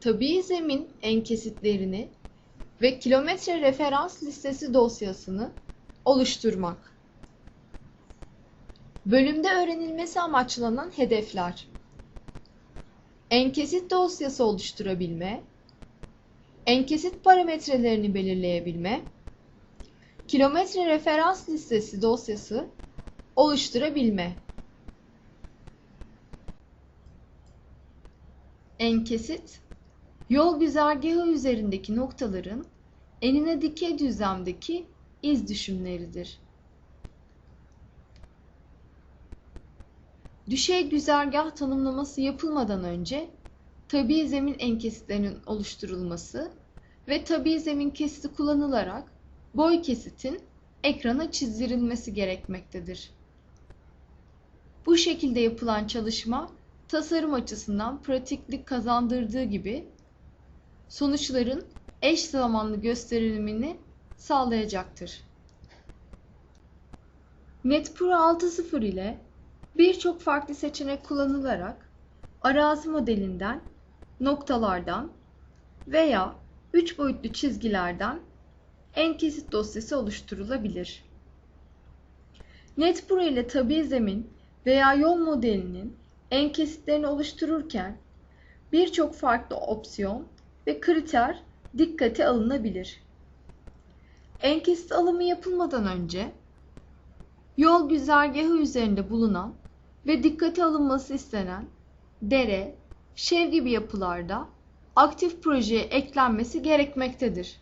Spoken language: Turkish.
tabii zemin enkesitlerini ve kilometre referans listesi dosyasını oluşturmak. Bölümde öğrenilmesi amaçlanan hedefler. Enkesit dosyası oluşturabilme, enkesit parametrelerini belirleyebilme, kilometre referans listesi dosyası oluşturabilme. Enkesit, yol güzergahı üzerindeki noktaların enine dikey düzlemdeki iz düşümleridir. Düşey güzergah tanımlaması yapılmadan önce tabi zemin enkesitlerinin oluşturulması ve tabi zemin kesiti kullanılarak boy kesitin ekrana çizdirilmesi gerekmektedir. Bu şekilde yapılan çalışma tasarım açısından pratiklik kazandırdığı gibi sonuçların eş zamanlı gösterimini sağlayacaktır. NetPro 6.0 ile birçok farklı seçenek kullanılarak arazi modelinden, noktalardan veya 3 boyutlu çizgilerden enkesit dosyası oluşturulabilir. NetPro ile tabi zemin veya yol modelinin enkesitlerini oluştururken birçok farklı opsiyon ve kriter dikkate alınabilir. Enkesit alımı yapılmadan önce yol güzergahı üzerinde bulunan ve dikkate alınması istenen dere, şev gibi yapılarda aktif projeye eklenmesi gerekmektedir.